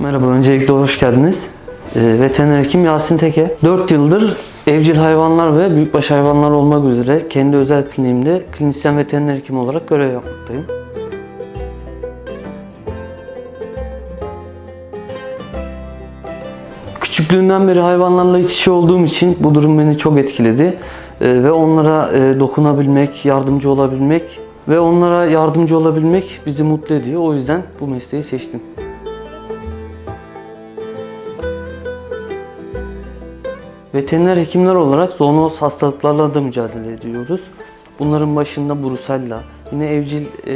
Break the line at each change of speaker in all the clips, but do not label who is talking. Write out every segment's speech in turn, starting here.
Merhaba, öncelikle hoş geldiniz. Ee, veteriner hekim Yasin Teke. 4 yıldır evcil hayvanlar ve büyükbaş hayvanlar olmak üzere kendi özel kliniğimde klinisyen veteriner hekim olarak görev yapmaktayım. Küçüklüğümden beri hayvanlarla iç içe olduğum için bu durum beni çok etkiledi. Ee, ve onlara e, dokunabilmek, yardımcı olabilmek ve onlara yardımcı olabilmek bizi mutlu ediyor. O yüzden bu mesleği seçtim. Veteriner hekimler olarak zoonoz hastalıklarla da mücadele ediyoruz. Bunların başında brusella, yine evcil e,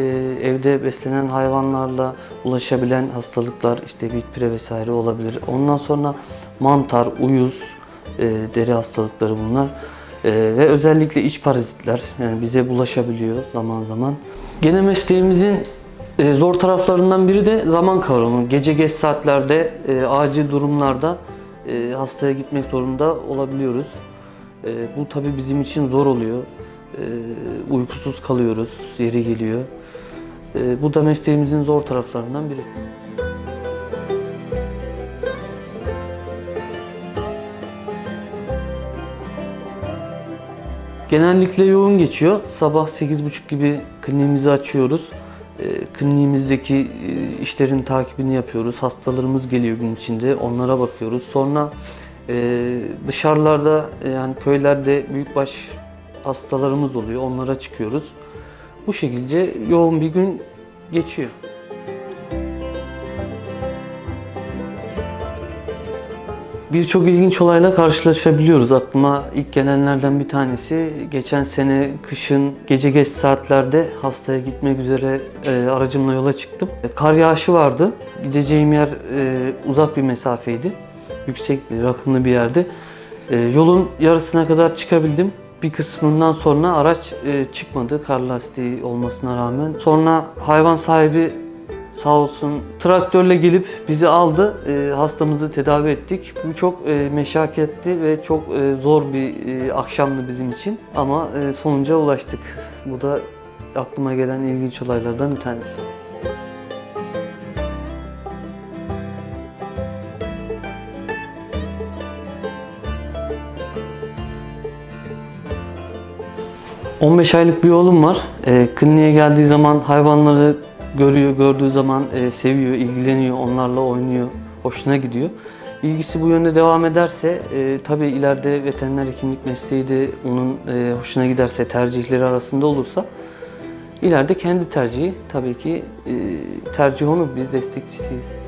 evde beslenen hayvanlarla ulaşabilen hastalıklar işte bitpire vesaire olabilir. Ondan sonra mantar, uyuz, e, deri hastalıkları bunlar. E, ve özellikle iç parazitler yani bize bulaşabiliyor zaman zaman. Gene mesleğimizin e, zor taraflarından biri de zaman kavramı. Gece geç saatlerde, e, acil durumlarda e, hastaya gitmek zorunda olabiliyoruz. E, bu tabi bizim için zor oluyor. E, uykusuz kalıyoruz, yeri geliyor. E, bu da mesleğimizin zor taraflarından biri. Genellikle yoğun geçiyor. Sabah 8.30 gibi kliniğimizi açıyoruz. E, kliniğimizdeki e, işlerin takibini yapıyoruz. Hastalarımız geliyor gün içinde. Onlara bakıyoruz. Sonra e, dışarılarda e, yani köylerde büyükbaş hastalarımız oluyor. Onlara çıkıyoruz. Bu şekilde yoğun bir gün geçiyor. Birçok ilginç olayla karşılaşabiliyoruz. Aklıma ilk gelenlerden bir tanesi geçen sene kışın gece geç saatlerde hastaya gitmek üzere e, aracımla yola çıktım. E, Kar yağışı vardı. Gideceğim yer e, uzak bir mesafeydi. Yüksek bir, rakımlı bir yerde. E, yolun yarısına kadar çıkabildim. Bir kısmından sonra araç e, çıkmadı kar lastiği olmasına rağmen. Sonra hayvan sahibi sağ olsun traktörle gelip bizi aldı. E, hastamızı tedavi ettik. Bu çok e, meşakkatli ve çok e, zor bir e, akşamdı bizim için. Ama e, sonuca ulaştık. Bu da aklıma gelen ilginç olaylardan bir tanesi. ...15 aylık bir oğlum var. E, kliniğe geldiği zaman hayvanları görüyor, gördüğü zaman e, seviyor, ilgileniyor, onlarla oynuyor, hoşuna gidiyor. İlgisi bu yönde devam ederse, e, tabii ileride veteriner hekimlik mesleği de onun e, hoşuna giderse, tercihleri arasında olursa, ileride kendi tercihi tabii ki e, tercih onu, biz destekçisiyiz.